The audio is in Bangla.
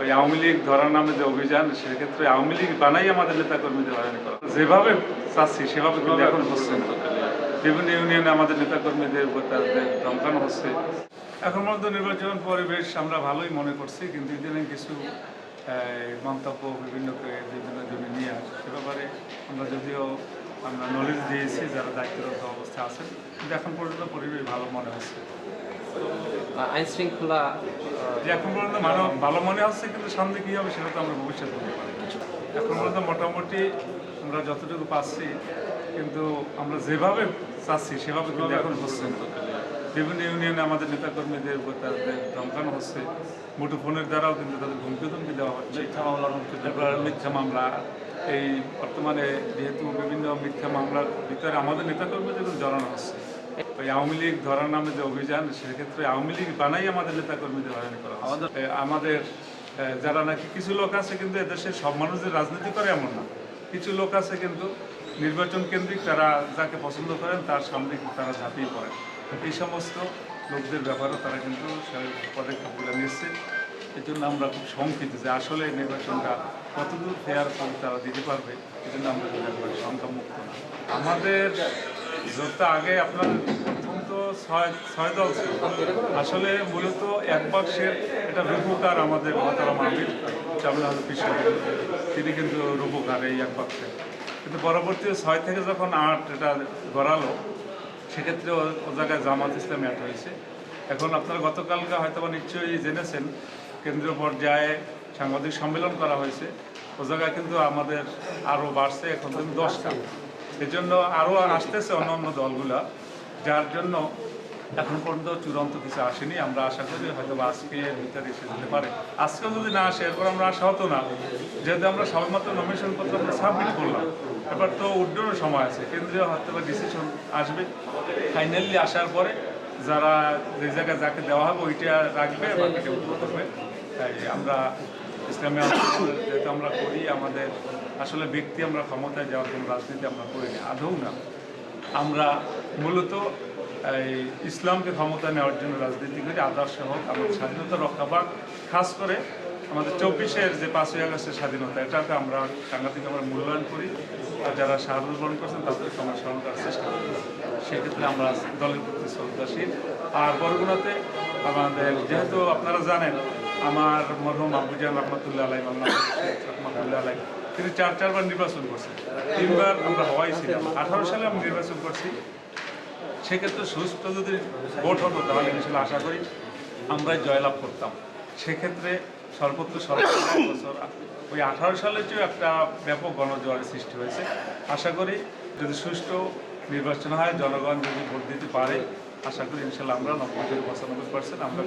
ওই আওয়ামী লীগ ধরার নামে যে অভিযান, সেক্ষেত্রে আওয়ামী লীগ বানাই আমাদের নেতা কর্মীদের হয়রানি করা। যেভাবে চাচ্ছি, সেভাবে কিন্তু এখন হচ্ছে। বিভিন্ন ইউনিয়নে আমাদের নেতা কর্মীদের উপর তাদের ধমকানো হচ্ছে। এখন পর্যন্ত নির্বাচন পরিবেশ আমরা ভালোই মনে করছি, কিন্তু ইদানিং কিছু মন্তব্য বিভিন্ন বিভিন্ন জমি নিয়ে আসে সে ব্যাপারে আমরা যদিও আমরা নলেজ দিয়েছি, যারা দায়িত্বরত অবস্থা আছেন, কিন্তু এখন পর্যন্ত পরিবেশ ভালো মনে হচ্ছে। আইন শৃঙ্খলা এখন পর্যন্ত মানব ভালো মনে হচ্ছে কিন্তু সামনে কী হবে সেটা তো আমরা ভবিষ্যৎ বলতে পারি। না। এখন পর্যন্ত মোটামুটি আমরা যতটুকু পাচ্ছি কিন্তু আমরা যেভাবে চাচ্ছি সেভাবে কিন্তু এখন হচ্ছে বিভিন্ন ইউনিয়নে আমাদের নেতাকর্মীদের তাদের ধমকানো হচ্ছে। মুঠোফোনের দ্বারাও কিন্তু তাদের হুমকি ধমকি দেওয়া হচ্ছে। মিথ্যা মামলার হুমকি মিথ্যা মামলা এই বর্তমানে যেহেতু বিভিন্ন মিথ্যা মামলার ভিতরে আমাদের নেতাকর্মীদের জড়ানো হচ্ছে। ওই আওয়ামী লীগ ধরার নামে যে অভিযান সেক্ষেত্রে আওয়ামী লীগ বানাই আমাদের নেতাকর্মীদের হয়রানি করা আমাদের আমাদের যারা নাকি কিছু লোক আছে কিন্তু এদেশের সব মানুষ যে রাজনীতি করে এমন না। কিছু লোক আছে কিন্তু নির্বাচন কেন্দ্রিক তারা যাকে পছন্দ করেন তার সামনে তারা ঝাঁপিয়ে পড়েন এই সমস্ত লোকদের ব্যাপারেও তারা কিন্তু পদক্ষেপগুলো নিচ্ছে এই জন্য আমরা খুব শঙ্কিত যে আসলে নির্বাচনটা কতদূর ফেয়ার ফল তারা দিতে পারবে এই জন্য আমরা শঙ্কামুক্ত না। আমাদের যত আগে আপনার প্রথম তো ছয় ছয় দল ছিল। আসলে মূলত এক বাক্সের এটা রূপকার আমাদের মহতারাম আমির চামলা কৃষ্ণ তিনি কিন্তু রূপকার এই এক বাক্সে। কিন্তু পরবর্তী ছয় থেকে যখন আট এটা গড়ালো, সেক্ষেত্রে ও- জায়গায় জামাত ইসলাম অ্যাড হয়েছে। এখন আপনারা গতকালকে হয়তো নিশ্চয়ই জেনেছেন, কেন্দ্রীয় পর্যায়ে সাংবাদিক সম্মেলন করা হয়েছে। ও জায়গায় কিন্তু আমাদের আরও বাড়ছে এখন কিন্তু দশটা এজন্য আরও আসতেছে অন্য অন্য দলগুলা, যার জন্য এখন পর্যন্ত চূড়ান্ত কিছু আসেনি। আমরা আশা করি হয়তো আজকে ভিতরে এসে যেতে পারে। আজকেও যদি না আসে, এরপর আমরা আশা হতো না। যেহেতু আমরা সবেমাত্র নমিনেশন পত্র আমরা সাবমিট করলাম। এবার তো উড্ডয়নের সময় আছে। কেন্দ্রীয় হয়তো ডিসিশন আসবে। ফাইনালি আসার পরে যারা যে জায়গায় যাকে দেওয়া হবে, ওইটা রাখবে বাকিটা করবে তাই আমরা ইসলামী যেহেতু আমরা করি, আমাদের আসলে ব্যক্তি আমরা ক্ষমতায় যাওয়ার জন্য রাজনীতি আমরা করি না আদৌ না। আমরা মূলত এই ইসলামকে ক্ষমতা নেওয়ার জন্য রাজনীতি করি, আদর্শ হোক, আমাদের স্বাধীনতা রক্ষা পাক, খাস করে আমাদের চব্বিশের যে পাঁচই আগস্টের স্বাধীনতা এটাকে আমরা সাংঘাতিক আমরা মূল্যায়ন করি, আর যারা শাহাদত গ্রহণ করছেন, তাদেরকে আমরা স্মরণ করার চেষ্টা করি। সেক্ষেত্রে আমরা দলের প্রতি শ্রদ্ধাশীল। আর বরগুনাতে আমাদের, যেহেতু আপনারা জানেন, আমার মরহুম আবুজান রহমতুল্লাহ আলাই রহমতুল্লাহ আলাই তিনি চার, চারবার নির্বাচন করছেন। তিনবার আমরা হওয়াই ছিলাম আঠারো সালে আমি নির্বাচন করছি। সেক্ষেত্রে সুস্থ যদি ভোট হতো, তাহলে ইনশাল্লাহ আশা করি আমরাই জয়লাভ করতাম। সেক্ষেত্রে সর্বোচ্চ সরকার বছর, ওই আঠারো সালে যে একটা ব্যাপক গণজোয়ারের সৃষ্টি হয়েছে। আশা করি যদি সুষ্ঠু নির্বাচন হয়, জনগণ যদি ভোট দিতে পারে, আশা করি ইনশাল্লাহ আমরা নব্বই থেকে পঁচানব্বই পার্সেন্ট আমরা